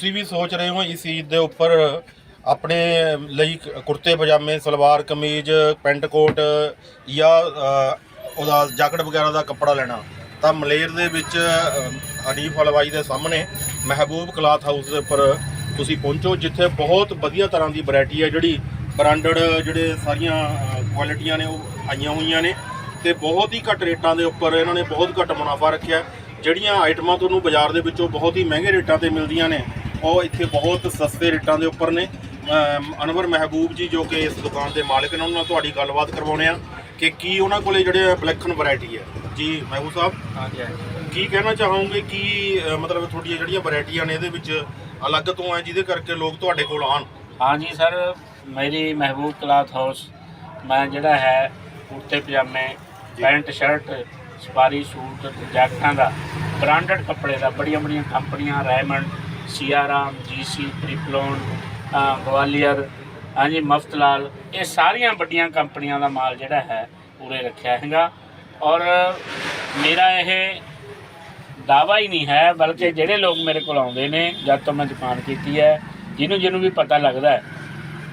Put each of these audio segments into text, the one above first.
ਤੁਸੀਂ ਵੀ ਸੋਚ ਰਹੇ ਹੋ ਇਸ ਚੀਜ਼ ਦੇ ਉੱਪਰ ਆਪਣੇ ਲਈ ਕ- ਕੁੜਤੇ ਪਜਾਮੇ ਸਲਵਾਰ ਕਮੀਜ਼ ਪੈਂਟ ਕੋਟ ਜਾਂ ਉਹਦਾ ਜੈਕਟ ਵਗੈਰਾ ਦਾ ਕੱਪੜਾ ਲੈਣਾ। ਤਾਂ ਮਲੇਰ ਦੇ ਵਿੱਚ ਅ, ਹਨੀਫ ਹਲਵਾਈ ਦੇ ਸਾਹਮਣੇ ਮਹਿਬੂਬ ਕਲਾਥ ਹਾਊਸ ਦੇ ਉੱਪਰ ਤੁਸੀਂ ਪਹੁੰਚੋ ਜਿੱਥੇ ਬਹੁਤ ਵਧੀਆ ਤਰ੍ਹਾਂ ਦੀ ਵੈਰਾਈਟੀ ਹੈ ਜਿਹੜੀ ਬ੍ਰਾਂਡਡ ਜਿਹੜੇ ਸਾਰੀਆਂ ਕੁਆਲਿਟੀਆਂ ਨੇ ਉਹ ਆਈਆਂ ਹੋਈਆਂ ਨੇ ਤੇ ਬਹੁਤ ਹੀ ਘੱਟ ਰੇਟਾਂ ਦੇ ਉੱਪਰ ਇਹਨਾਂ ਨੇ ਬਹੁਤ ਘੱਟ ਮੁਨਾਫਾ ਰੱਖਿਆ। ਜਿਹੜੀਆਂ ਆਈਟਮਾਂ ਤੁਹਾਨੂੰ ਬਾਜ਼ਾਰ ਦੇ ਵਿੱਚੋਂ ਬਹੁਤ ਹੀ ਮਹਿੰਗੇ ਰੇਟਾਂ ਤੇ ਮਿਲਦੀਆਂ ਨੇ ਉਹ ਇੱਥੇ ਬਹੁਤ ਸਸਤੇ ਰੇਟਾਂ ਦੇ ਉੱਪਰ ਨੇ। ਅਨਵਰ ਮਹਿਬੂਬ ਜੀ ਜੋ ਕਿ ਇਸ ਦੁਕਾਨ ਦੇ ਮਾਲਕ ਨੇ ਉਹਨਾਂ ਨਾਲ ਤੁਹਾਡੀ ਗੱਲਬਾਤ ਕਰਵਾਉਣੇ ਆ ਕਿ ਕੀ ਉਹਨਾਂ ਕੋਲੇ ਜਿਹੜੇ ਬਲੈਕਨ ਵੈਰਾਈਟੀ ਹੈ। ਜੀ ਮਹਿਬੂਬ ਸਾਹਿਬ? ਹਾਂਜੀ ਹਾਂਜੀ। ਕੀ ਕਹਿਣਾ ਚਾਹੋਗੇ ਕੀ ਮਤਲਬ ਤੁਹਾਡੀਆਂ ਜਿਹੜੀਆਂ ਵੈਰਾਈਟੀਆਂ ਨੇ ਇਹਦੇ ਵਿੱਚ ਅਲੱਗ ਤੋਂ ਹੈ ਜਿਹਦੇ ਕਰਕੇ ਲੋਕ ਤੁਹਾਡੇ ਕੋਲ ਆਉਣ? ਹਾਂਜੀ ਸਰ ਮੇਰੀ ਮਹਿਬੂਬ ਕਲਾਥ ਹਾਊਸ ਮੈਂ ਜਿਹੜਾ ਹੈ ਕੁੜਤੇ ਪਜਾਮੇ। ਪੈਂਟ ਸ਼ਰਟ ਸਪਾਰੀ ਸੂਟ ਜੈਕਟਾਂ ਦਾ ਬ੍ਰਾਂਡਡ ਕੱਪੜੇ ਦਾ ਬੜੀਆਂ ਬੜੀਆਂ ਕੰਪਨੀਆਂ ਰੈਮੰਡ ਸੀਆਰਾਮ ਜੀਸੀ ਟ੍ਰਿਪਲੋਨ ਅ, ਗਵਾਲੀਅਰ ਹਾਂਜੀ ਮਫਤ ਲਾਲ ਇਹ ਸਾਰੀਆਂ ਵੱਡੀਆਂ ਕੰਪਨੀਆਂ ਦਾ ਮਾਲ ਜਿਹੜਾ ਹੈ ਉਰੇ ਰੱਖਿਆ ਹੈਗਾ ਔਰ ਮੇਰਾ ਇਹ ਦਾਵਾ ਹੀ ਨਹੀਂ ਹੈ ਬਲਕਿ ਜਿਹੜੇ ਲੋਕ ਮੇਰੇ ਕੋਲ ਆਉਂਦੇ ਨੇ ਜਦ ਤੋਂ ਮੈਂ ਦੁਕਾਨ ਕੀਤੀ ਹੈ ਜਿਹਨੂੰ ਜਿਹਨੂੰ ਵੀ ਪਤਾ ਲੱਗਦਾ ਹੈ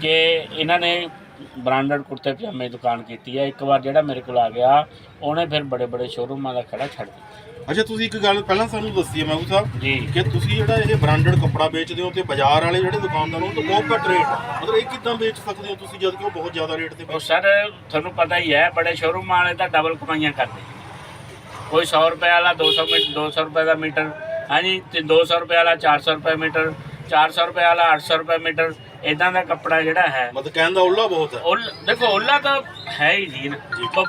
ਕਿ ਇਹਨਾਂ ਨੇ ਬ੍ਰਾਂਡਡ ਕੁੜਤੇ ਪਜਾਮੇ ਦੁਕਾਨ ਕੀਤੀ ਹੈ ਇੱਕ ਵਾਰ ਜਿਹੜਾ ਮੇਰੇ ਕੋਲ ਆ ਗਿਆ ਉਹਨੇ ਫਿਰ ਬੜੇ ਬੜੇ ਸ਼ੋਰੂਮਾਂ ਦਾ ਖੜਾ ਛੱਡ ਦਿੱਤਾ ਅੱਛਾ ਤੁਸੀਂ ਇੱਕ ਗੱਲ ਪਹਿਲਾਂ ਸਾਨੂੰ ਦੱਸੀ ਹੈ ਮਹਿਬੂਬ ਸਾਹਿਬ ਜੀ। ਕਿ ਤੁਸੀਂ ਜਿਹੜਾ ਇਹ ਬ੍ਰਾਂਡਡ ਕੱਪੜਾ ਵੇਚਦੇ ਹੋ ਤੇ ਬਾਜ਼ਾਰ ਵਾਲੇ ਜਿਹੜੇ ਦੁਕਾਨਦਾਰ ਉਹ ਤਾਂ ਬਹੁਤ ਘੱਟ ਰੇਟ ਮਤਲਬ ਇਹ ਕਿੱਦਾਂ ਵੇਚ ਸਕਦੇ ਹੋ ਤੁਸੀਂ ਜਦ ਕਿ ਉਹ ਬਹੁਤ ਜ਼ਿਆਦਾ ਰੇਟ ਤੇ ਉਹ ਸਰ ਤੁਹਾਨੂੰ ਪਤਾ ਹੀ ਹੈ ਬੜੇ ਸ਼ੋਰੂਮ ਵਾਲੇ ਤਾਂ ਡਬਲ ਕਮਾਈਆਂ ਕਰਦੇ। ਕੋਈ 100 ਰੁਪਏ ਵਾਲਾ 200 ਮੀਟਰ 200 ਰੁਪਏ ਦਾ ਮੀਟਰ ਹਾਂਜੀ ਤੇ 200 ਰੁਪਏ ਵਾਲਾ 400 ਰੁਪਏ ਮੀਟਰ 400 ਰੁਪਏ ਵਾਲਾ 800 ਰੁਪਏ ਮੀਟਰ ਇਦਾਂ ਦਾ ਕੱਪੜਾ ਜਿਹੜਾ ਹੈ। ਮਤਲਬ ਕਹਿਣ ਦਾ ਉੱਲਾ ਬਹੁਤ ਹੈ। ਦੇਖੋ ਓਲਾ ਤਾਂ ਹੈ ਹੀ ਜੀ ਨਾ।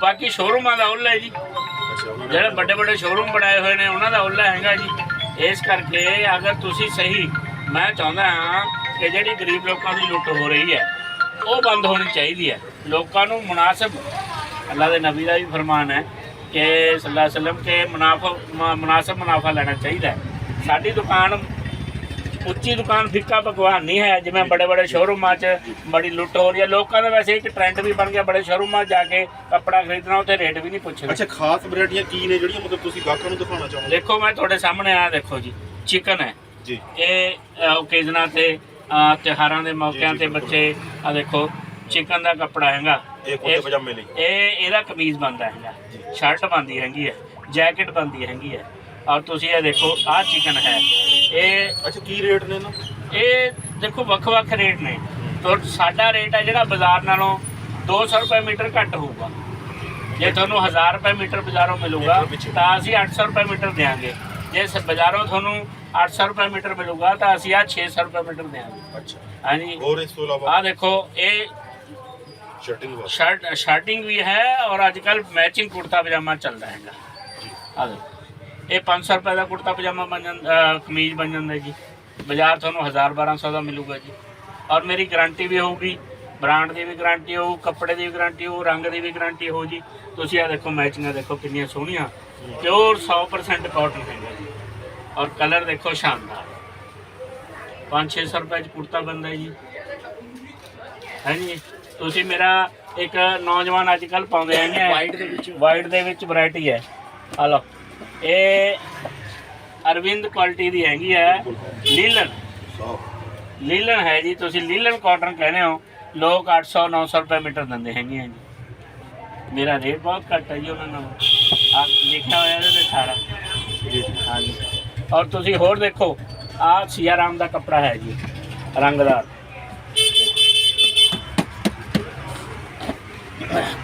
ਬਾਕੀ ਸ਼ੋਰੂਮਾਂ ਦਾ ਓਲਾ ਹੈ ਜੀ। ਜਿਹੜੇ ਵੱਡੇ ਵੱਡੇ ਸ਼ੋਰੂਮ ਬਣਾਏ ਹੋਏ ਨੇ ਉਹਨਾਂ ਦਾ ਓਲਾ ਹੈਗਾ ਜੀ। ਇਸ ਕਰਕੇ ਅਗਰ ਤੁਸੀਂ ਸਹੀ ਮੈਂ ਚਾਹੁੰਦਾ ਹਾਂ ਕਿ ਜਿਹੜੀ ਗਰੀਬ ਲੋਕਾਂ ਦੀ ਲੁੱਟ ਹੋ ਰਹੀ ਹੈ ਉਹ ਬੰਦ ਹੋਣੀ ਚਾਹੀਦੀ ਹੈ। ਲੋਕਾਂ ਨੂੰ ਮੁਨਾਸਿਬ ਅੱਲਾ ਦੇ ਨਬੀ ਦਾ ਵੀ ਫਰਮਾਨ ਹੈ ਕਿ ਸੱਲੱਲਾਹੁ ਅਲੈਹਿ ਵਸੱਲਮ ਕਿ ਮੁਨਾਫਾ ਮੁਨਾਸਿਬ ਮੁਨਾਫਾ ਲੈਣਾ ਚਾਹੀਦਾ ਹੈ। ਸਾਡੀ ਦੁਕਾਨ ਉੱਚੀ ਦੁਕਾਨ ਫਿੱਕਾ ਪਕਵਾਨ ਨਹੀਂ ਹੈ ਜਿਵੇਂ ਬੜੇ ਬੜੇ ਸ਼ੋਰੂਮਾਂ 'ਚ ਬੜੀ ਲੁੱਟ ਹੋ ਰਹੀ ਹੈ। ਲੋਕਾਂ ਦਾ ਵੈਸੇ ਇੱਕ ਟ੍ਰੈਂਡ ਵੀ ਬਣ ਗਿਆ ਬੜੇ ਸ਼ੋਰੂਮਾਂ 'ਚ ਜਾ ਕੇ ਕੱਪੜਾ ਖਰੀਦਣਾ ਉੱਥੇ ਰੇਟ ਵੀ ਨਹੀਂ ਪੁੱਛਦੇ ਅੱਛਾ ਖਾਸ ਵੈਰਾਈਟੀਆਂ ਕੀ ਨੇ ਜਿਹੜੀਆਂ ਮਤਲਬ ਤੁਸੀਂ ਗਾਹਕਾਂ ਨੂੰ ਦਿਖਾਉਣਾ ਚਾਹੋਗੇ? ਦੇਖੋ ਮੈਂ ਤੁਹਾਡੇ ਸਾਹਮਣੇ ਆ ਦੇਖੋ ਜੀ ਚਿਕਨ ਹੈ। ਜੀ। ਇਹ ਓਕੇਜ਼ਨਾਂ ਤੇ ਅਹ, ਤਿਉਹਾਰਾਂ ਦੇ ਮੌਕਿਆਂ ਤੇ। ਬੱਚੇ ਆ ਦੇਖੋ ਚਿਕਨ ਦਾ ਕੱਪੜਾ ਹੈਗਾ। ਇਹ ਕੁੜਤੇ ਪਜਾਮੇ ਲਈ। ਇਹ ਇਹਦਾ ਕਮੀਜ਼ ਬਣਦਾ ਹੈਗਾ। ਸ਼ਰਟ ਬਣਦੀ ਹੈਗੀ ਹੈ ਜੈਕਟ ਬਣਦੀ ਹੈਗੀ ਹੈ। ਔਰ ਤੁਸੀਂ ਇਹ ਦੇਖੋ ਆਹ ਚਿਕਨ ਹੈ। ਇਹ ਅੱਛਾ ਕੀ ਰੇਟ ਨੇ ਇਹਨਾਂ? ਇਹ ਦੇਖੋ ਵੱਖ-ਵੱਖ ਰੇਟ ਨੇ। ਤੋਂ ਸਾਡਾ ਰੇਟ ਹੈ ਜਿਹੜਾ ਬਾਜ਼ਾਰ ਨਾਲੋਂ 200 ਰੁਪਏ ਮੀਟਰ ਘੱਟ ਹੋਊਗਾ। ਜੇ ਤੁਹਾਨੂੰ 1000 ਰੁਪਏ ਮੀਟਰ ਬਾਜ਼ਾਰੋਂ ਮਿਲੂਗਾ। ਤਾਂ ਅਸੀਂ 800 ਰੁਪਏ ਮੀਟਰ ਦੇਵਾਂਗੇ ਜੇ ਬਾਜ਼ਾਰੋਂ ਤੁਹਾਨੂੰ 800 ਰੁਪਏ ਮੀਟਰ ਮਿਲੂਗਾ ਤਾਂ ਅਸੀਂ ਆ 600 ਰੁਪਏ ਮੀਟਰ ਦੇਵਾਂਗੇ ਅੱਛਾ। ਹਾਂਜੀ। ਹੋਰ ਇਸ ਤੋਂ ਇਲਾਵਾ? ਆ ਦੇਖੋ ਇਹ ਸ਼ਰਟਿੰਗ ਸ਼ਰਟ ਸ਼ਰਟਿੰਗ ਵੀ ਹੈ ਔਰ ਅੱਜ ਕੱਲ ਮੈਚਿੰਗ ਕੁੜਤਾ ਪਜਾਮਾ ਚੱਲਦਾ ਹੈਗਾ। ਆ ਦੇਖੋ। ਇਹ 500 ਰੁਪਏ ਦਾ ਕੁੜਤਾ ਪਜਾਮਾ ਬਣ ਜਾਂਦਾ ਕਮੀਜ਼ ਬਣ ਜਾਂਦਾ ਜੀ। ਬਾਜ਼ਾਰ ਤੁਹਾਨੂੰ 1000 1200 ਦਾ ਮਿਲੂਗਾ ਜੀ। ਔਰ ਮੇਰੀ ਗਾਰੰਟੀ ਵੀ ਹੋਊਗੀ ਬ੍ਰਾਂਡ ਦੀ ਵੀ ਗਾਰੰਟੀ ਹੋਊ ਕੱਪੜੇ ਦੀ ਵੀ ਗਾਰੰਟੀ ਹੋਊ ਰੰਗ ਦੀ ਵੀ ਗਾਰੰਟੀ ਹੋਊ ਜੀ। ਤੁਸੀਂ ਆ ਦੇਖੋ ਮੈਚਿੰਗਾਂ ਦੇਖੋ ਕਿੰਨੀਆਂ ਸੋਹਣੀਆਂ। ਪਿਓਰ 100% ਕਾਟਨ ਹੈਗਾ ਜੀ। ਔਰ ਕਲਰ ਦੇਖੋ ਸ਼ਾਨਦਾਰ। 5-600 ਰੁਪਏ ਚ ਕੁੜਤਾ ਬਣਦਾ ਹੈ ਜੀ। ਹਾਂਜੀ ਤੁਸੀਂ ਮੇਰਾ ਇੱਕ ਨੌਜਵਾਨ ਅੱਜ ਕੱਲ ਪਾਉਂਦੇ ਹੈਗੇ ਵਾਈਟ ਦੇ ਵਿੱਚ। ਵਾਈਟ ਦੇ ਵਿੱਚ ਵੈਰਾਈਟੀ ਹੈ। ਆ ਲਓ। ਇਹ ਅਰਵਿੰਦ ਕੁਆਲਿਟੀ ਦੀ ਹੈਗੀ ਹੈ, ਲੀਲਨ। ਲੀਲਨ ਹੈ ਜੀ, ਤੁਸੀਂ ਲੀਲਨ ਕਾਟਨ ਕਹਿੰਦੇ ਹੋ, ਲੋਕ 800 900 ਰੁਪਏ ਮੀਟਰ ਦਿੰਦੇ ਹੈਗੇ ਆ ਜੀ। ਮੇਰਾ ਰੇਟ ਬਹੁਤ ਘੱਟ ਹੈ ਜੀ ਉਹਨਾਂ ਨਾਲ। ਆ ਲਿਖਿਆ ਹੋਇਆ ਇਹਦੇ ਤੇ ਸਾਰਾ ਹਾਂਜੀ। ਔਰ ਤੁਸੀਂ ਹੋਰ ਦੇਖੋ ਆ ਸੀਆਰਾਮ ਦਾ ਕੱਪੜਾ ਹੈ ਜੀ, ਰੰਗਦਾਰ।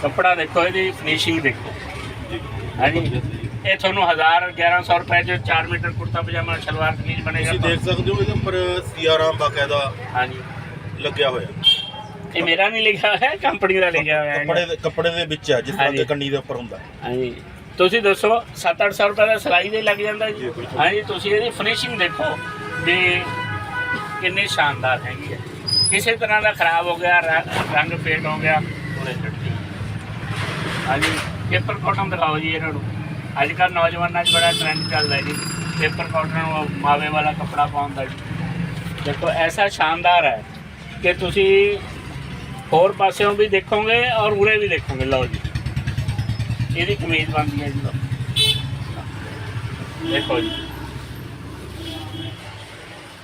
ਕੱਪੜਾ ਦੇਖੋ, ਇਹਦੀ ਫਿਨਿਸ਼ਿੰਗ ਦੇਖੋ। ਜੀ ਹਾਂਜੀ। ਇਹ ਤੁਹਾਨੂੰ 1000 1100 ਰੁਪਏ ਚ 4 ਮੀਟਰ ਕੁੜਤਾ ਪਜਾਮਾ ਸਲਵਾਰ ਕਮੀਜ਼ ਬਣੇਗਾ ਤੁਸੀਂ ਦੇਖ ਸਕਦੇ ਹੋ ਇਹਦੇ ਉੱਪਰ ਸੀਆਰਾਮ ਬਾਕਾਇਦਾ ਹਾਂਜੀ। ਲੱਗਿਆ ਹੋਇਆ। ਇਹ ਮੇਰਾ ਨਹੀਂ ਲਿਖਿਆ ਹੋਇਆ ਕੰਪਨੀ ਦਾ ਲਿਖਿਆ ਹੋਇਆ ਹੈ ਕੱਪੜੇ ਦੇ ਕੱਪੜੇ ਦੇ ਵਿੱਚ ਹੈ ਜਿਸ ਤਰ੍ਹਾਂ ਕੰਨੀ ਦੇ ਉੱਪਰ ਹੁੰਦਾ। ਹਾਂਜੀ। ਤੁਸੀਂ ਦੱਸੋ 7-800 ਰੁਪਏ ਦਾ ਸਿਲਾਈ ਦੇ ਲੱਗ ਜਾਂਦਾ ਜੀ। ਹਾਂਜੀ ਤੁਸੀਂ ਇਹਦੀ ਫਿਨਿਸ਼ਿੰਗ ਦੇਖੋ ਵੀ ਕਿੰਨੀ ਸ਼ਾਨਦਾਰ ਹੈਗੀ ਹੈ। ਕਿਸੇ ਤਰ੍ਹਾਂ ਦਾ ਖਰਾਬ ਹੋ ਗਿਆ ਰੰਗ ਫੇਟ ਹੋ ਗਿਆ। ਛੱਡੀ ਹਾਂਜੀ। ਪੇਪਰ ਕਾਟਨ ਦਿਖਾਓ ਜੀ ਇਹਨਾਂ ਨੂੰ। ਅੱਜ ਕੱਲ੍ਹ ਨੌਜਵਾਨਾਂ 'ਚ ਬੜਾ ਟ੍ਰੈਂਡ ਚੱਲਦਾ ਜੀ। ਪੇਪਰ ਕਾਟਨ ਮਾਵੇ ਵਾਲਾ ਕੱਪੜਾ ਪਾਉਂਦਾ ਜੀ। ਦੇਖੋ ਐਸਾ ਸ਼ਾਨਦਾਰ ਹੈ ਕਿ ਤੁਸੀਂ ਹੋਰ ਪਾਸਿਓਂ ਵੀ ਦੇਖੋਗੇ ਔਰ ਉਰੇ ਵੀ ਦੇਖੋਗੇ। ਲਓ ਜੀ। ਇਹਦੀ ਕਮੀਜ਼ ਬਣਦੀ ਹੈ ਜੀ ਲਓ। ਦੇਖੋ ਜੀ।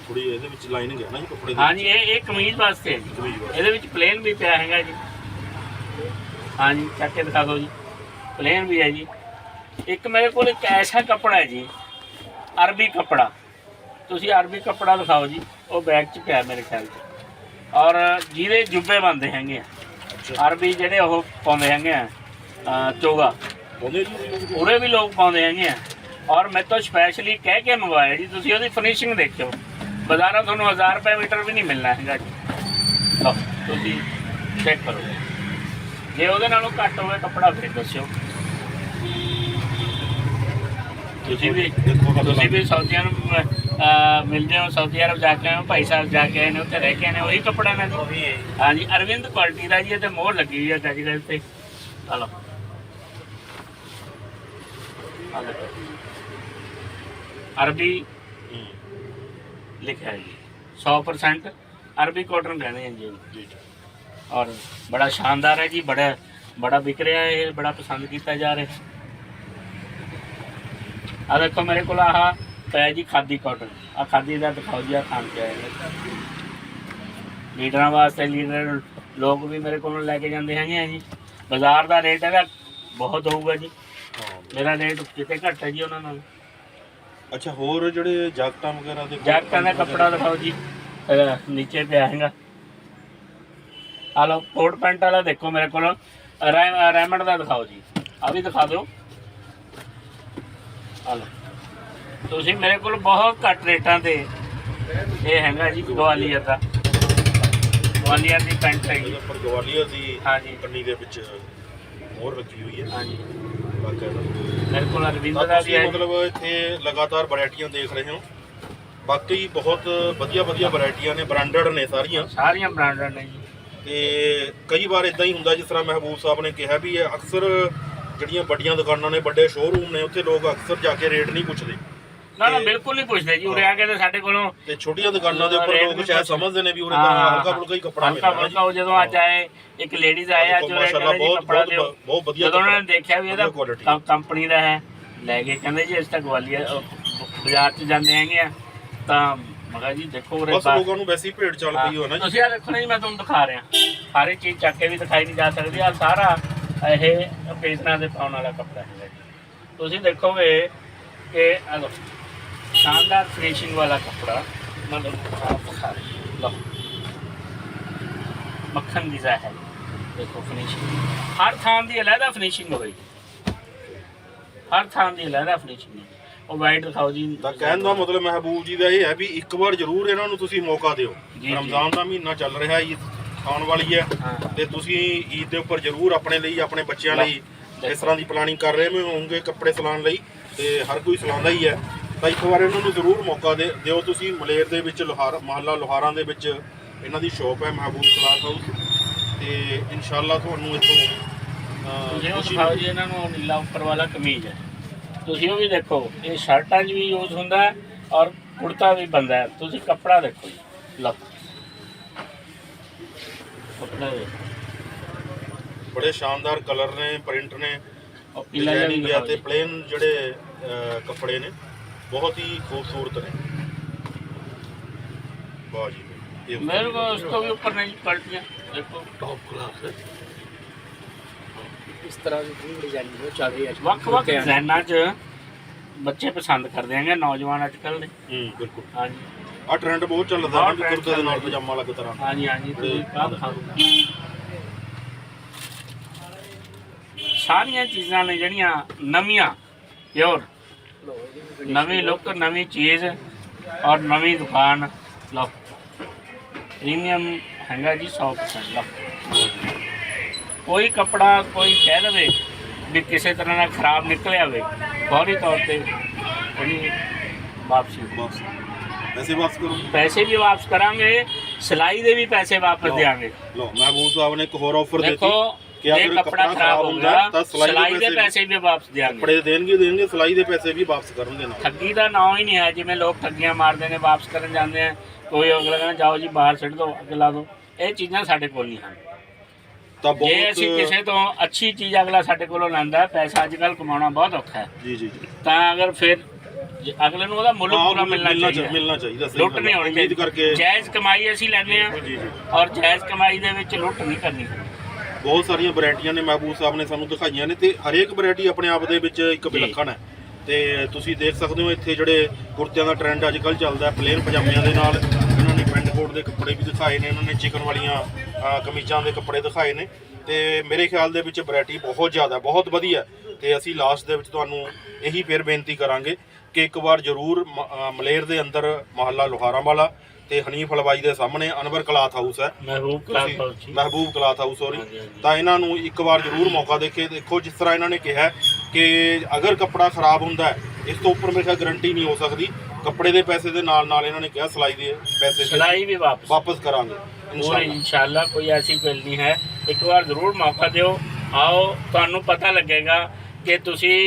ਥੋੜੀ ਇਹਦੇ ਵਿੱਚ ਲਾਈਨਿੰਗ ਹੈ ਨਾ ਜੀ ਕੱਪੜੇ ਦੀ। ਹਾਂਜੀ ਇਹ ਇਹ ਕਮੀਜ਼ ਵਾਸਤੇ ਹੈ ਜੀ। ਇਹਦੇ ਵਿੱਚ ਪਲੇਨ ਵੀ ਪਿਆ ਹੈਗਾ ਜੀ। ਹਾਂਜੀ ਚੱਕ ਕੇ ਦਿਖਾ ਦਿਓ ਜੀ। ਪਲੇਨ ਵੀ ਹੈ ਜੀ। ਇੱਕ ਮੇਰੇ ਕੋਲ ਇੱਕ ਐਸਾ ਕੱਪੜਾ ਹੈ ਜੀ ਅਰਬੀ ਕੱਪੜਾ। ਤੁਸੀਂ ਅਰਬੀ ਕੱਪੜਾ ਦਿਖਾਓ ਜੀ ਉਹ ਬੈਗ 'ਚ ਪਿਆ ਮੇਰੇ ਖਿਆਲ 'ਚ। ਔਰ ਜਿਹਦੇ ਜੁੱਬੇ ਬੰਦੇ ਹੈਗੇ ਆ। ਅਰਬੀ ਜਿਹੜੇ ਉਹ ਪਾਉਂਦੇ ਹੈਗੇ ਆ ਚੋਗਾ। ਉਰੇ ਵੀ ਲੋਕ ਪਾਉਂਦੇ ਹੈਗੇ ਆ। ਔਰ ਮੈਂ ਤੋਂ ਸਪੈਸ਼ਲੀ ਕਹਿ ਕੇ ਮੰਗਵਾਇਆ ਜੀ ਤੁਸੀਂ ਉਹਦੀ ਫਿਨਿਸ਼ਿੰਗ ਦੇਖਿਓ। ਬਾਜ਼ਾਰੋਂ ਤੁਹਾਨੂੰ 1000 ਰੁਪਏ ਮੀਟਰ ਵੀ ਨਹੀਂ ਮਿਲਣਾ ਹੈਗਾ ਜੀ। ਲਓ ਤੁਸੀਂ ਚੈੱਕ ਕਰੋ। ਜੇ ਉਹਦੇ ਨਾਲੋਂ ਘੱਟ ਹੋਵੇ ਕੱਪੜਾ ਫਿਰ ਦੱਸਿਓ। ਤੁਸੀਂ ਵੀ ਤੁਸੀਂ ਵੀ ਸਾਊਦੀਆਂ ਨੂੰ ਮਿਲਦੇ ਹੋ ਸਾਊਦੀ ਅਰਬ ਜਾ ਕੇ ਆਏ ਹੋ ਭਾਈ ਸਾਹਿਬ ਜਾ ਕੇ ਆਏ ਨੇ ਉੱਥੇ ਰਹਿ ਕੇ ਆਏ ਨੇ ਉਹੀ ਕੱਪੜਾ ਨਾ ਜੀ। ਹਾਂਜੀ ਅਰਵਿੰਦ ਕੁਆਲਿਟੀ ਦਾ ਜੀ ਇਹ ਤੇ ਮੋਹਰ ਲੱਗੀ ਹੋਈ ਹੈ ਗੱਜ ਗੱਜ ਤੇ ਹਲੋ ਅਰਬੀ ਹੂੰ, ਲਿਖਿਆ ਹੈ ਜੀ 100% ਅਰਬੀ ਕਾਟਨ ਕਹਿੰਦੇ ਆ ਜੀ ਔਰ ਬੜਾ ਸ਼ਾਨਦਾਰ ਹੈ ਜੀ ਬੜਾ ਬੜਾ ਵਿਕ ਰਿਹਾ ਹੈ ਇਹ ਬੜਾ ਪਸੰਦ ਕੀਤਾ ਜਾ ਰਿਹਾ। ਹੈ ਆ ਦੇਖੋ ਮੇਰੇ ਕੋਲ ਆਹ ਪਿਆ ਜੀ ਖਾਦੀ ਕਾਟਨ ਆ ਖਾਦੀ ਦਾ ਦਿਖਾਓ ਜੀ ਆ ਕੇ ਆਏ ਨੇ ਲੀਡਰਾਂ ਵਾਸਤੇ ਲੀਡਰ ਲੋਕ ਵੀ ਮੇਰੇ ਕੋਲੋਂ ਲੈ ਕੇ ਜਾਂਦੇ ਹੈਗੇ ਆ ਜੀ। ਬਾਜ਼ਾਰ ਦਾ ਰੇਟ ਇਹਦਾ ਬਹੁਤ ਹੋਊਗਾ ਜੀ। ਮੇਰਾ ਰੇਟ ਕਿਤੇ ਘੱਟ ਹੈ ਜੀ ਉਹਨਾਂ ਨਾਲ। ਅੱਛਾ ਹੋਰ ਜਿਹੜੇ ਜਾਕਟਾਂ ਵਗੈਰਾ ਦੇ ਜੈਕਟਾਂ ਦਾ ਕੱਪੜਾ ਦਿਖਾਓ ਜੀ। ਨੀਚੇ ਪਿਆ ਹੈਗਾ। ਆ ਲਓ ਕੋਟ ਪੈਂਟ ਵਾਲਾ ਦੇਖੋ ਮੇਰੇ ਕੋਲ। ਰੈਮੰਡ ਦਾ ਦਿਖਾਓ ਜੀ। ਆ ਵੀ ਦਿਖਾ ਦਿਓ। ਲਓ ਤੁਸੀਂ ਮੇਰੇ ਕੋਲ ਬਹੁਤ ਘੱਟ ਰੇਟਾਂ ਤੇ ਇਹ ਹੈਗਾ ਜੀ ਗਵਾਲੀਅਰ ਦਾ। ਗਵਾਲੀਅਰ ਦੀ ਪੈਂਟ ਹੈ ਜੀ। ਉੱਪਰ ਗਵਾਲੀਅਰ ਦੀ ਹਾਂਜੀ। ਕੰਨੀ ਦੇ ਵਿੱਚ ਮੋਹਰ ਲੱਗੀ ਹੋਈ ਹੈ। ਹਾਂਜੀ। ਮੇਰੇ ਕੋਲ ਅਰਵਿੰਦ ਦਾ ਵੀ ਹੈ। ਮਤਲਬ ਇੱਥੇ ਲਗਾਤਾਰ ਵੈਰਾਈਟੀਆਂ ਦੇਖ ਰਹੇ ਹੋ। ਬਾਕੀ ਬਹੁਤ ਵਧੀਆ ਵਧੀਆ ਵੈਰਾਈਟੀਆਂ ਨੇ ਬ੍ਰਾਂਡਡ ਨੇ ਸਾਰੀਆਂ। ਸਾਰੀਆਂ ਬ੍ਰਾਂਡਡ ਨੇ ਜੀ। ਤੇ ਕਈ ਵਾਰ ਇਦਾਂ ਹੀ ਹੁੰਦਾ ਜਿਸ ਤਰ੍ਹਾਂ ਮਹਿਬੂਬ ਸਾਹਿਬ ਨੇ ਕਿਹਾ ਵੀ ਅਕਸਰ ਜਿਹੜੀਆਂ ਵੱਡੀਆਂ ਦੁਕਾਨਾਂ ਨੇ ਵੱਡੇ ਸ਼ੋਰੂਮ ਨੇ ਉੱਥੇ ਲੋਕ ਅਕਸਰ ਜਾ ਕੇ ਰੇਟ ਨਹੀਂ ਪੁੱਛਦੇ। ਨਾ ਨਾ ਬਿਲਕੁਲ ਨਹੀਂ ਪੁੱਛਦੇ ਜੀ। ਉਰੇ ਆ ਕੇ ਤੇ ਸਾਡੇ ਕੋਲੋਂ ਤੇ ਛੋਟੀਆਂ ਦੁਕਾਨਾਂ ਦੇ ਉੱਪਰ ਲੋਕ ਸ਼ਾਇਦ। ਸਮਝਦੇ ਨੇ ਵੀ ਹਾਂ, ਤਾਂ ਹਲਕਾ ਫੁਲਕਾ ਹੀ ਕੱਪੜਾ ਹਲਕਾ ਮਿਲਣਾ ਫੁਲਕਾ ਜਦੋਂ ਅੱਜ ਆਏ ਇੱਕ ਲੇਡੀਜ਼ ਆਏ ਅੱਜ ਮਾਸ਼ਾਅੱਲਾ, ਕਹਿੰਦੇ ਕੱਪੜਾ ਬਹੁਤ- ਦਿਓ। ਬਹੁਤ ਵਧੀਆ ਜਦੋਂ ਉਹਨਾਂ ਨੇ। ਦੇਖਿਆ ਵੀ ਇਹਦਾ ਕੰਪਨੀ ਦਾ ਹੈ ਲੈ ਕੇ ਕਹਿੰਦੇ ਜੀ ਇਸ ਤਾਂ ਗਵਾਲੀਅਰ ਅਹ, ਬਾਜ਼ਾਰ 'ਚ ਜਾਂਦੇ ਹੈਗੇ ਆ। ਤਾਂ ਮਗਾ ਜੀ ਦੇਖੋ ਉਰੇ ਬਸ ਲੋਕਾਂ ਨੂੰ ਵੈਸੇ ਹੀ ਭੇਡ ਚੱਲ ਪਈ ਹੋ ਨਾ ਜੀ। ਤੁਸੀਂ ਆ ਦੇਖੋ ਨਾ ਜੀ ਮੈਂ ਤੁਹਾਨੂੰ ਦਿਖਾ ਰਿਹਾ। ਸਾਰੀ ਚੀਜ਼ ਚੱਕ ਕੇ ਵੀ ਦਿਖਾਈ ਨਹੀਂ ਜਾ ਸਕਦੀ। ਆ ਸਾਰਾ ਇਹ ਪੇਜਨਾ ਦੇ ਪਾਉਣ ਵਾਲਾ ਕੱਪੜਾ ਹੈ ਤੁਸੀਂ ਦੇਖੋਗੇ ਕਿ ਆ ਲਓ ਸ਼ਾਨਦਾਰ ਫਿਨਿਸ਼ਿੰਗ ਵਾਲਾ ਕੱਪੜਾ ਮੈਂ ਤੁਹਾਨੂੰ ਆਪ ਰਿਹਾ ਲਓ ਮੱਖਣ ਵੀਜ਼ਾ ਹੈ। ਦੇਖੋ ਫਿਨਿਸ਼ਿੰਗ ਹਰ ਥਾਂ ਦੀ ਅਲੱਗਾ ਫਿਨਿਸ਼ਿੰਗ ਹੋਏਗੀ। ਹਰ ਥਾਂ ਦੀ ਅਲੱਗਾ ਫਿਨਿਸ਼ਿੰਗ ਹੈ। ਉਹ ਵਾਈਟ ਦਿਖਾਓ ਜੀ। ਤਾਂ ਕਹਿਣ ਦਾ ਮਤਲਬ ਮਹਿਬੂਬ ਜੀ ਦਾ ਇਹ ਹੈ ਵੀ ਇੱਕ ਵਾਰ ਜ਼ਰੂਰ ਇਹਨਾਂ ਨੂੰ ਤੁਸੀਂ ਮੌਕਾ ਦਿਓ। ਰਮਜ਼ਾਨ ਦਾ ਮਹੀਨਾ ਚੱਲ ਰਿਹਾ ਈਦ ਆਉਣ ਵਾਲੀ ਹੈ। ਤੇ ਤੁਸੀਂ ਈਦ ਦੇ ਉੱਪਰ ਜ਼ਰੂਰ ਆਪਣੇ ਲਈ ਆਪਣੇ ਬੱਚਿਆਂ ਲਈ ਇਸ ਤਰ੍ਹਾਂ ਦੀ ਪਲਾਨਿੰਗ ਕਰ ਰਹੇ ਹੋ ਹੋਵੋਗੇ ਕੱਪੜੇ ਸਿਲਾਉਣ ਲਈ ਤੇ ਹਰ ਕੋਈ ਸਿਲਾਉਂਦਾ ਹੀ ਹੈ। ਤਾਂ ਇੱਕ ਵਾਰ ਇਹਨਾਂ ਨੂੰ ਜ਼ਰੂਰ ਮੌਕਾ ਦੇ ਦਿਓ ਤੁਸੀਂ ਮਲੇਰ ਦੇ ਵਿੱਚ ਲੋਹਾਰ ਮਹੱਲਾ ਲੋਹਾਰਾਂ ਦੇ ਵਿੱਚ। ਇਹਨਾਂ ਦੀ ਸ਼ਾਪ ਹੈ ਮਹਿਬੂਬ ਕਲਾਸ ਹਾਊਸ ਤੇ ਇਨਸ਼ਾਅੱਲਾ ਤੁਹਾਨੂੰ ਇੱਥੋਂ ਖੁਸ਼ੀ ਇਹਨਾਂ ਨੂੰ ਨੀਲਾ ਉੱਪਰ ਵਾਲਾ ਕਮੀਜ਼ ਹੈ। ਤੁਸੀਂ ਉਹ ਵੀ ਦੇਖੋ ਇਹ ਸ਼ਰਟਾਂ 'ਚ ਵੀ ਯੂਜ਼ ਹੁੰਦਾ ਔਰ ਕੁੜਤਾ ਵੀ ਬੰਦਾ ਹੈ। ਤੁਸੀਂ ਕੱਪੜਾ ਦੇਖੋ ਜੀ। ਦੇਖੋ ਬੜੇ ਸ਼ਾਨਦਾਰ ਕਲਰ ਨੇ ਪ੍ਰਿੰਟ ਨੇ। ਡਿਜ਼ਾਈਨਿੰਗ ਹੈ ਦਿਖਾਓ ਤੇ। ਪਲੇਨ ਜਿਹੜੇ ਅਹ, ਕੱਪੜੇ ਨੇ ਬਹੁਤ ਹੀ ਖੂਬਸੂਰਤ ਨੇ। ਵਾਹ ਜੀ ਇਹ ਮੇਰੇ ਕੋਲ ਉਸ ਤੋਂ ਵੀ ਉੱਪਰ ਨਹੀਂ ਕੁਆਲਟੀਆਂ ਦੇਖੋ। ਟੌਪ ਕਲਾਸ ਹੈ। ਇਸ ਤਰ੍ਹਾਂ ਦੀ ਵੀ ਡਿਜ਼ਾਈਨ ਜੋ ਚੱਲ ਰਹੀ ਹੈ ਵੱਖ ਵੱਖ ਡਿਜ਼ਾਈਨਾਂ 'ਚ ਬੱਚੇ ਪਸੰਦ ਕਰਦੇ ਹੈਗੇ ਨੌਜਵਾਨ ਅੱਜ ਕੱਲ੍ਹ ਦੇ। ਹੂੰ ਬਿਲਕੁਲ। ਹਾਂਜੀ। ਆ ਟ੍ਰੈਂਡ ਬਹੁਤ ਚੱਲਦਾ trend ਕੁਰਤੇ ਦੇ ਨਾਲ। ਪਜਾਮਾ ਲੱਗ ਤਰ੍ਹਾਂ ਹਾਂਜੀ ਹਾਂਜੀ ਤੁਸੀਂ ਕਾਹ ਦਿਖਾ ਦਿਓ ਸਾਰੀਆਂ ਚੀਜ਼ਾਂ ਨੇ ਜਿਹੜੀਆਂ ਨਵੀਆਂ ਪਿਓਰ ਨਵੀਂ ਲੁੱਕ ਨਵੀਂ ਚੀਜ਼ ਔਰ ਨਵੀਂ ਦੁਕਾਨ ਲਓ। ਪ੍ਰੀਮੀਅਮ ਹੈਗਾ ਜੀ 100% ਲਓ। ਕੋਈ ਕਪੜਾ ਕੋਈ ਕਹਿ ਦੇਵੇ ਵੀ ਕਿਸੇ ਤਰ੍ਹਾਂ ਦਾ ਖਰਾਬ ਨਿਕਲਿਆ ਹੋਵੇ ਫੌਰੀ ਤੌਰ ਤੇ ਉਹਦੀ ਵਾਪਸੀ। ਬਸ ਪੈਸੇ ਵਾਪਸ ਕਰੋ। ਪੈਸੇ ਵੀ ਵਾਪਸ ਕਰਾਂਗੇ ਸਿਲਾਈ ਦੇ ਵੀ ਪੈਸੇ ਵਾਪਸ ਦੇਵਾਂਗੇ ਲਓ ਮਹਿਬੂਬ ਸਾਹਿਬ ਨੇ ਇੱਕ ਹੋਰ ਆਫਰ ਦਿੱਤੀ ਦੇਖੋ ਕਿ ਅਗਰ ਕੱਪੜਾ ਖਰਾਬ ਹੁੰਦਾ ਤਾਂ ਸਿਲਾਈ ਦੇ ਪੈਸੇ ਵੀ ਵਾਪਸ ਦੇਵਾਂਗੇ ਕੱਪੜੇ ਦੇਣਗੇ ਦੇਣਗੇ ਸਿਲਾਈ ਦੇ ਪੈਸੇ ਵੀ ਵਾਪਸ ਕਰਨਗੇ ਨਾਲ। ਠੱਗੀ ਦਾ ਨਾਂ ਹੀ ਨਹੀਂ ਹੈ ਜਿਵੇਂ ਲੋਕ ਠੱਗੀਆਂ ਮਾਰਦੇ ਨੇ ਵਾਪਸ ਕਰਨ ਜਾਂਦੇ ਆ ਕੋਈ ਅਗਲਾ ਕਹਿੰਦਾ ਜਾਓ ਜੀ ਬਾਹਰ ਸਿੱਟ ਦਿਓ ਅੱਗੇ ਲਾ ਦਿਓ। ਇਹ ਚੀਜ਼ਾਂ ਸਾਡੇ ਕੋਲ ਨਹੀਂ ਹਨ। ਤਾਂ ਜੇ ਅਸੀਂ ਬਹੁਤ ਕਿਸੇ ਤੋਂ ਅੱਛੀ ਚੀਜ਼ ਅਗਲਾ ਸਾਡੇ ਕੋਲੋਂ ਲੈਂਦਾ ਪੈਸਾ ਅੱਜ ਕੱਲ੍ਹ ਕਮਾਉਣਾ ਬਹੁਤ ਔਖਾ ਹੈ। ਜੀ ਜੀ। ਤਾਂ ਅਗਰ ਫਿਰ ਜੇ ਅਗਲੇ ਨੂੰ ਉਹਦਾ ਮੁੱਲ ਹਾਂ, ਪੂਰਾ ਮਿਲਣਾ ਮਿਲਣਾ ਚਾਹੀਦਾ ਮਿਲਣਾ ਚਾਹੀਦਾ ਸਹੀ ਲੁੱਟ ਗੱਲ ਨਹੀਂ ਹੈ। ਹੋਣੀ ਉਮੀਦ ਕਰਕੇ ਜਾਇਜ਼ ਕਮਾਈ ਅਸੀਂ ਲੈਂਦੇ ਆ ਜੀ ਜੀ ਔਰ ਜਾਇਜ਼ ਕਮਾਈ ਦੇ ਵਿੱਚ ਲੁੱਟ ਨਹੀਂ ਕਰਨੀ। ਬਹੁਤ ਸਾਰੀਆਂ ਵੈਰਾਈਟੀਆਂ ਨੇ ਮਹਿਬੂਬ ਸਾਹਿਬ ਨੇ ਸਾਨੂੰ ਦਿਖਾਈਆਂ ਨੇ ਤੇ ਹਰੇਕ ਵੈਰਾਈਟੀ ਆਪਣੇ ਆਪ ਦੇ ਵਿੱਚ ਇੱਕ ਵਿਲੱਖਣ ਹੈ। ਤੇ ਤੁਸੀਂ ਦੇਖ ਸਕਦੇ ਹੋ ਇੱਥੇ ਜਿਹੜੇ ਕੁਰਤਿਆਂ ਦਾ ਟ੍ਰੈਂਡ ਅੱਜ ਕੱਲ੍ਹ ਚੱਲਦਾ ਹੈ ਪਲੇਨ ਪਜਾਮਿਆਂ ਦੇ ਨਾਲ। ਇਹਨਾਂ ਨੇ ਪੈਂਟ ਕੋਟ ਦੇ ਕੱਪੜੇ ਵੀ ਦਿਖਾਏ ਨੇ ਇਹਨਾਂ ਨੇ ਚਿਕਨ ਵਾਲੀਆਂ ਅਹ, ਕਮੀਜ਼ਾਂ ਦੇ ਕੱਪੜੇ ਦਿਖਾਏ ਨੇ। ਤੇ ਮੇਰੇ ਖਿਆਲ ਦੇ ਵਿੱਚ ਵੈਰਾਈਟੀ ਬਹੁਤ ਜ਼ਿਆਦਾ ਬਹੁਤ ਵਧੀਆ ਤੇ ਅਸੀਂ ਲਾਸਟ ਦੇ ਵਿੱਚ ਤੁਹਾਨੂੰ ਇਹੀ ਫੇਰ ਬੇਨਤੀ ਕਰਾਂਗੇ ਕਿ ਇੱਕ ਵਾਰ ਜ਼ਰੂਰ ਮਲੇਰ ਦੇ ਅੰਦਰ ਮਹੱਲਾ ਲੋਹਾਰਾਂ ਵਾਲਾ ਤੇ ਹਨੀਫ ਹਲਵਾਈ ਦੇ ਸਾਹਮਣੇ ਅਨਵਰ ਕਲਾਥ ਹਾਊਸ ਹੈ। Mehboob class ji. Mehboob cloth house sorry. ਤਾਂ ਇਹਨਾਂ ਨੂੰ ਇੱਕ ਵਾਰ ਜ਼ਰੂਰ ਮੌਕਾ ਦੇ ਕੇ ਦੇਖੋ ਜਿਸ ਤਰ੍ਹਾਂ ਇਹਨਾਂ ਨੇ ਕਿਹਾ ਕਿ ਅਗਰ ਕੱਪੜਾ ਖਰਾਬ ਹੁੰਦਾ ਇਸ ਤੋਂ ਉੱਪਰ ਮੇਰੇ ਖਿਆਲ ਗਾਰੰਟੀ ਨਹੀਂ ਹੋ ਸਕਦੀ। ਕੱਪੜੇ ਦੇ ਪੈਸੇ ਦੇ ਨਾਲ ਨਾਲ ਇਹਨਾਂ ਨੇ ਕਿਹਾ ਸਿਲਾਈ ਦੇ ਪੈਸੇ ਸਿਲਾਈ ਵੀ ਵਾਪਸ। ਵਾਪਸ ਕਰਾਂਗੇ ਇਨਸ਼ਾਅੱਲਾ। ਇਨਸ਼ਾਅੱਲਾ ਕੋਈ ਐਸੀ ਗੱਲ ਨਹੀਂ ਹੈ। ਇੱਕ ਵਾਰ ਜ਼ਰੂਰ ਮੌਕਾ ਦਿਓ। ਆਓ ਤੁਹਾਨੂੰ ਪਤਾ ਲੱਗੇਗਾ ਕਿ ਤੁਸੀਂ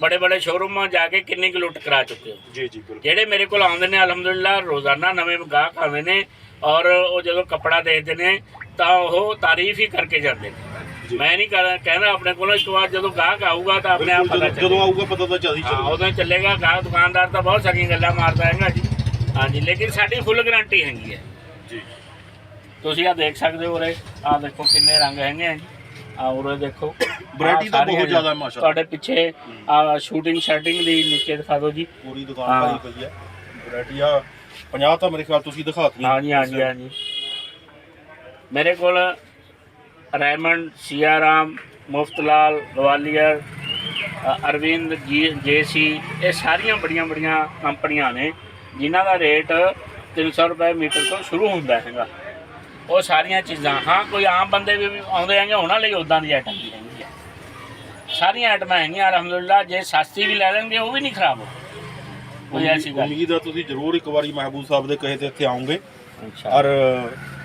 ਬੜੇ ਬੜੇ ਸ਼ੋਰੂਮਾਂ ਜਾ ਕੇ ਕਿੰਨੀ ਕੁ ਲੁੱਟ ਕਰਾ ਚੁੱਕੇ ਹੋ? ਜੀ ਜੀ ਬਿਲਕੁਲ। ਜਿਹੜੇ ਮੇਰੇ ਕੋਲ ਆਉਂਦੇ ਨੇ ਅਲਹਮਦੁਲਿਲਾ ਰੋਜ਼ਾਨਾ ਨਵੇਂ ਗਾਹਕ ਆਉਂਦੇ ਨੇ ਔਰ ਉਹ ਜਦੋਂ ਕੱਪੜਾ ਦੇਖਦੇ ਨੇ ਤਾਂ ਉਹ ਤਾਰੀਫ ਹੀ ਕਰਕੇ ਜਾਂਦੇ ਨੇ। ਮੈਂ ਨਹੀਂ ਕਰ- ਕਹਿੰਦਾ ਆਪਣੇ ਕੋਲੋਂ ਇੱਕ ਵਾਰ ਜਦੋਂ ਗਾਹਕ ਆਊਗਾ ਤਾਂ ਆਪਣੇ ਆਪ ਪਤਾ ਜਦੋਂ- ਜਦੋਂ ਚੱਲੇਗਾ। ਆਊਗਾ ਪਤਾ ਤਾਂ ਚੱਲ ਹੀ ਚੱਲੇਗਾ। ਉਦੋਂ ਚੱਲੇਗਾ ਗਾਹਕ ਦੁਕਾਨਦਾਰ ਤਾਂ ਬਹੁਤ ਸਾਰੀਆਂ ਗੱਲਾਂ ਮਾਰਦਾ ਹੈਗਾ ਜੀ। ਹਾਂਜੀ ਲੇਕਿਨ ਸਾਡੀ ਫੁੱਲ ਗਾਰੰਟੀ ਹੈਗੀ ਹੈ। ਜੀ। ਤੁਸੀਂ ਆ ਦੇਖ ਸਕਦੇ ਹੋ ਉਰੇ ਆ ਦੇਖੋ ਕਿੰਨੇ ਰੰਗ ਹੈਗੇ ਆ ਜੀ। ਆ ਉਰੇ ਦੇਖੋ। ਆਹ ਤਾਂ ਬਹੁਤ ਜ਼ਿਆਦਾ ਹੈ ਮਾਸ਼ਾਅੱਲਾ। ਤੁਹਾਡੇ ਪਿੱਛੇ ਆ ਸ਼ੂਟਿੰਗ ਸ਼ਰਟਿੰਗ ਦੀ ਨੀਚੇ ਦਿਖਾ ਦਿਓ ਜੀ। ਪੂਰੀ ਦੁਕਾਨ। ਭਰੀ ਪਈ ਹੈ। ਵੈਰਾਈਟੀ ਆ 50 ਤਾਂ ਮੇਰੇ ਖਿਆਲ ਤੁਸੀਂ ਦਿਖਾਤੀਆਂ ਹਾਂਜੀ ਹਾਂਜੀ ਹਾਂਜੀ। ਮੇਰੇ ਕੋਲ ਰੈਮੰਡ ਸਿਆਰਾਮ ਮੁਫਤਲਾਲ ਗਵਾਲੀਅਰ ਅਰਵਿੰਦ ਜੀ ਜੇਸੀ ਇਹ ਸਾਰੀਆਂ ਬੜੀਆਂ ਬੜੀਆਂ ਕੰਪਨੀਆਂ ਨੇ ਜਿਨ੍ਹਾਂ ਦਾ ਰੇਟ 300 ਰੁਪਏ ਮੀਟਰ ਤੋਂ ਸ਼ੁਰੂ ਹੁੰਦਾ ਹੈਗਾ। ਉਹ ਸਾਰੀਆਂ ਚੀਜ਼ਾਂ ਹਾਂ ਕੋਈ ਆਮ ਬੰਦੇ ਵੀ ਆਉਂਦੇ ਹੈਗੇ ਉਹਨਾਂ ਲਈ ਉਦਾਂ ਦੀ ਆਈਟਮ ਵੀ ਹੈ ਸਾਰੀਆਂ ਆਈਟਮਾਂ ਹੈਗੀਆਂ ਅਲਹਮਦੁਲਿਲਾ ਜੇ ਸਸਤੀ ਵੀ ਲੈ ਲੈਣਗੇ ਉਹ ਵੀ ਨਹੀਂ ਖਰਾਬ ਹੋ ਕੋਈ ਐਸੀ ਗੱਲ ਉਮੀਦ ਆ ਤੁਸੀਂ ਜ਼ਰੂਰ ਇੱਕ ਵਾਰੀ ਮਹਿਬੂਬ ਸਾਹਿਬ ਦੇ ਕਹੇ ਤੇ ਇੱਥੇ ਇਨਸ਼ਾਅੱਲਾ। ਔਰ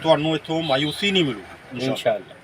ਤੁਹਾਨੂੰ ਇੱਥੋਂ ਮਾਯੂਸੀ ਨਹੀਂ ਮਿਲੂ ਇਨਸ਼ਾਅੱਲਾ।